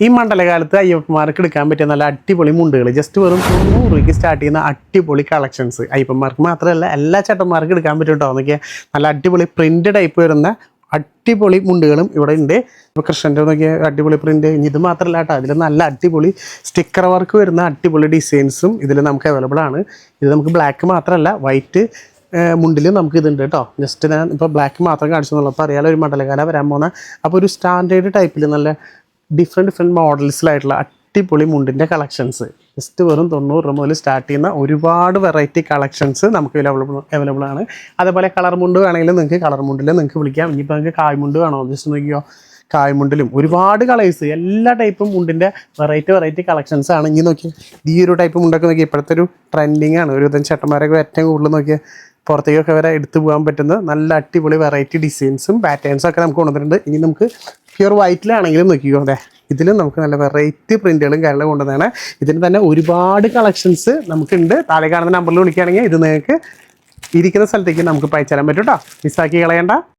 ഈ മണ്ഡലകാലത്ത് അയ്യപ്പന്മാർക്ക് എടുക്കാൻ പറ്റിയ നല്ല അടിപൊളി മുണ്ടുകൾ. ജസ്റ്റ് വെറും തൊണ്ണൂറ് രൂപയ്ക്ക് സ്റ്റാർട്ട് ചെയ്യുന്ന അടിപൊളി കളക്ഷൻസ് അയ്യപ്പന്മാർക്ക് മാത്രമല്ല എല്ലാ ചേട്ടന്മാർക്കും എടുക്കാൻ പറ്റും കേട്ടോ നല്ല അടിപൊളി പ്രിന്റ് ടൈപ്പ് വരുന്ന അടിപൊളി മുണ്ടുകളും ഇവിടെ ഉണ്ട്. ഇപ്പോൾ കൃഷ്ണന്റെ നോക്കിയ അടിപൊളി പ്രിന്റ് ഇത് മാത്രമല്ല കേട്ടോ അതിൽ നല്ല അടിപൊളി സ്റ്റിക്കർ വർക്ക് വരുന്ന അടിപൊളി ഡിസൈൻസും ഇതിൽ നമുക്ക് അവൈലബിൾ ആണ്. ഇത് നമുക്ക് ബ്ലാക്ക് മാത്രമല്ല വൈറ്റ് മുണ്ടിൽ നമുക്ക് ഇതുണ്ട് കേട്ടോ ജസ്റ്റ് ഞാൻ ഇപ്പോൾ ബ്ലാക്ക് മാത്രം കാണിച്ചു അപ്പോൾ അറിയാലോ ഒരു മണ്ഡലകാല വരാൻ പോകുന്ന. അപ്പോൾ ഒരു സ്റ്റാൻഡേർഡ് ടൈപ്പിൽ നല്ല ഡിഫറെന്റ് ഡിഫറെന്റ് മോഡൽസിലായിട്ടുള്ള അടിപൊളി മുണ്ടിന്റെ കളക്ഷൻസ് ജസ്റ്റ് വെറും തൊണ്ണൂറ് രൂപ മുതൽ സ്റ്റാർട്ട് ചെയ്യുന്ന ഒരുപാട് വെറൈറ്റി കളക്ഷൻസ് നമുക്ക് അവൈലബിൾ അവൈലബിൾ ആണ്. അതേപോലെ കളർ മുണ്ട് വേണമെങ്കിലും നിങ്ങൾക്ക് കളർ മുണ്ടിൽ നിങ്ങൾക്ക് വിളിക്കാം. ഇനിയിപ്പോൾ നിങ്ങൾക്ക് കായ്മുണ്ട് വേണോ? ജസ്റ്റ് നോക്കിയോ കായ്മുണ്ടിലും ഒരുപാട് കളേഴ്സ് എല്ലാ ടൈപ്പും മുണ്ടിന്റെ വെറൈറ്റി വെറൈറ്റി കളക്ഷൻസ് ആണ്. ഇനി നോക്കി ഈ ഒരു ടൈപ്പ് മുണ്ടൊക്കെ നോക്കി ഇപ്പോഴത്തെ ഒരു ട്രെൻഡിങ് ആണ്. ഒരു വിധം ചേട്ടന്മാരൊക്കെ ഏറ്റവും കൂടുതൽ നോക്കിയ. പുറത്തേക്കൊക്കെ വരെ എടുത്തു പോകാൻ പറ്റുന്ന നല്ല അടിപൊളി വെറൈറ്റി ഡിസൈൻസും പാറ്റേൺസും ഒക്കെ നമുക്ക് കൊണ്ടുവന്നിട്ടുണ്ട്. ഇനി നമുക്ക് പ്യുർ വൈറ്റിലാണെങ്കിലും നോക്കിക്കോ. അതെ ഇതിലും നമുക്ക് നല്ല വെറൈറ്റി പ്രിന്റുകളും കാര്യങ്ങളും കൊണ്ടുവന്നതാണ്. ഇതിന് തന്നെ ഒരുപാട് കളക്ഷൻസ് നമുക്കുണ്ട്. താഴെ കാണുന്ന നമ്പറിൽ വിളിക്കുകയാണെങ്കിൽ ഇത് നിങ്ങൾക്ക് ഇരിക്കുന്ന സ്ഥലത്തേക്ക് നമുക്ക് പയച്ചു തരാൻ പറ്റും കേട്ടോ മിസ്സാക്കി കളയണ്ട.